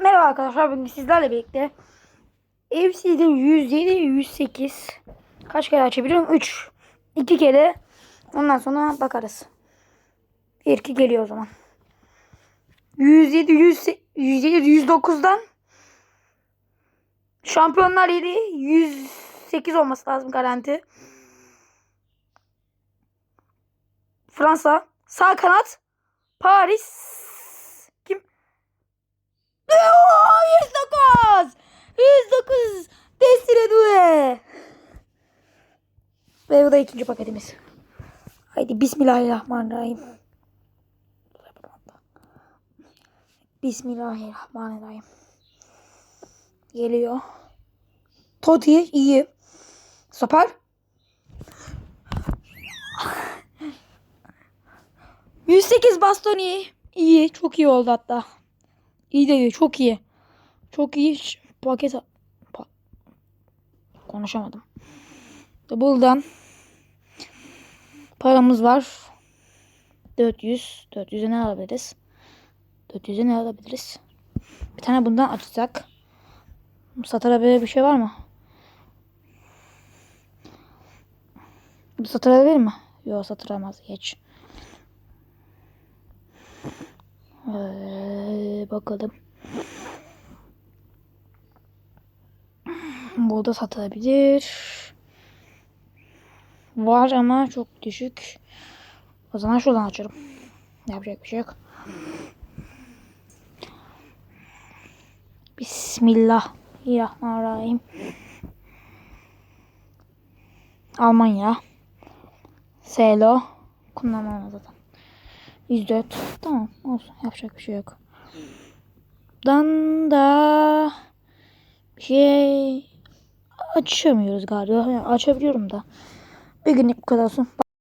Merhaba arkadaşlar bugün sizlerle birlikte FC'de 107 108 kaç kere açabiliyorum? 3 2 kere ondan sonra bakarız. 1 2 geliyor o zaman. 107 107 109'dan Şampiyonlar Ligi 108 olması lazım garanti. Fransa sağ kanat Paris Ve bu da ikinci paketimiz. Haydi Bismillahirrahmanirrahim. Bismillahirrahmanirrahim. Geliyor. Toti iyi. Sopar. ...108 Bastoni. iyi. Çok iyi oldu hatta. İyi de iyi. Çok iyi. Çok iyi. Paket... Pa- Konuşamadım. Buradan... Paramız var. 400. 400'e ne alabiliriz? 400'e ne alabiliriz? Bir tane bundan açsak. Satılabilir bir şey var mı? Bu satılabilir mi? Yok satılamaz. Geç. Ee, bakalım. Burada satılabilir. Var ama çok düşük. O zaman şuradan açarım. Yapacak bir şey yok. Bismillahirrahmanirrahim. Almanya. Selo. Kullanmam zaten. 104. Tamam olsun. Yapacak bir şey yok. Dan da bir şey açamıyoruz galiba. Yani açabiliyorum da. Bir günlük bu kadar olsun.